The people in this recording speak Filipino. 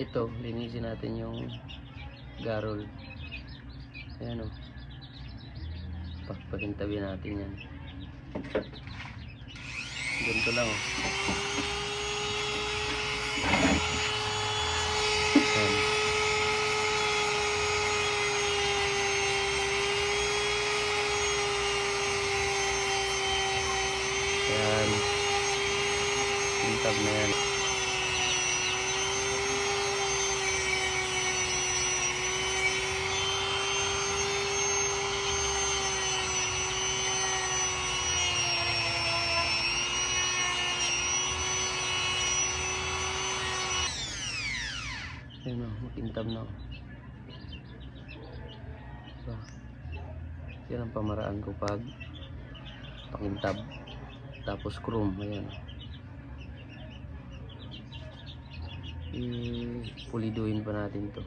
ito, linisin natin yung garol. Ayan o. Papakintabi natin yan. Ganito lang o. Ayan. Ayan. Kintab na yan. Ayan o, makintab na o. Diba? Yan ang pamaraan ko pag pakintab. Tapos chrome, ayan. I-puliduin pa natin to.